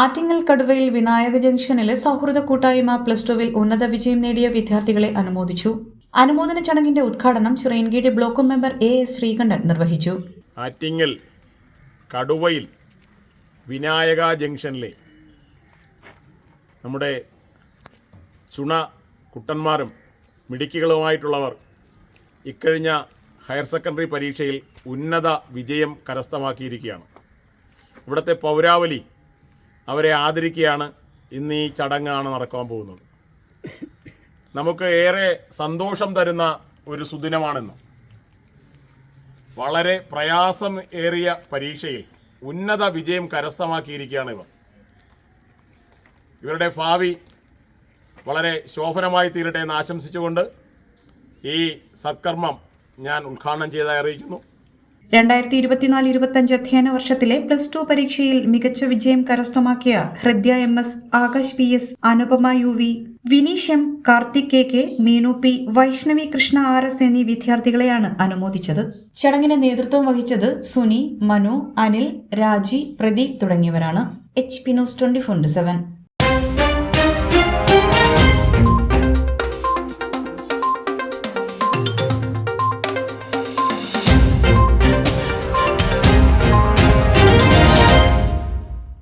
ആറ്റിങ്ങൽ കടുവയിൽ വിനായക ജംഗ്ഷനിലെ സൗഹൃദ കൂട്ടായ്മ പ്ലസ് ടുവിൽ ഉന്നത വിജയം നേടിയ വിദ്യാർത്ഥികളെ അനുമോദിച്ചു. അനുമോദന ചടങ്ങിന്റെ ഉദ്ഘാടനം Chirayinkeezhu block member A S Sreekandan നിർവഹിച്ചു. ആറ്റിങ്ങൽ കടുവയിൽ വിനായക ജംഗ്ഷനിലെ നമ്മുടെ ചുണ കുട്ടന്മാരും മിടുക്കികളുമായിട്ടുള്ളവർ ഇക്കഴിഞ്ഞ ഹയർ സെക്കൻഡറി പരീക്ഷയിൽ ഉന്നത വിജയം കരസ്ഥമാക്കിയിരിക്കുകയാണ്. ഇവിടുത്തെ പൗരാവലി അവരെ ആദരിക്കുകയാണ് ഇന്ന് ഈ ചടങ്ങാണ് നടക്കാൻ പോകുന്നത്. നമുക്ക് ഏറെ സന്തോഷം തരുന്ന ഒരു സുദിനമാണെന്ന് വളരെ പ്രയാസം ഏറിയ പരീക്ഷയിൽ ഉന്നത വിജയം കരസ്ഥമാക്കിയിരിക്കുകയാണ് ഇവർ. ഇവരുടെ ഭാവി വളരെ ശോഭനമായി തീരട്ടെ എന്ന് ആശംസിച്ചുകൊണ്ട് ഈ സത്കർമ്മം ഞാൻ ഉദ്ഘാടനം ചെയ്തായി അറിയിക്കുന്നു. രണ്ടായിരത്തി ഇരുപത്തിനാല് ഇരുപത്തഞ്ച് അധ്യയന വർഷത്തിലെ പ്ലസ് ടു പരീക്ഷയിൽ മികച്ച വിജയം കരസ്ഥമാക്കിയ Hridya M S Akash P S Anupama U V Vineesh M Karthik K K Meenu P Vaishnavi Krishna R S എന്നീ വിദ്യാർത്ഥികളെയാണ് അനുമോദിച്ചത്. ചടങ്ങിന് നേതൃത്വം വഹിച്ചത് സുനി മനു അനിൽ രാജി പ്രദീപ് തുടങ്ങിയവരാണ്. H P news twenty four seven.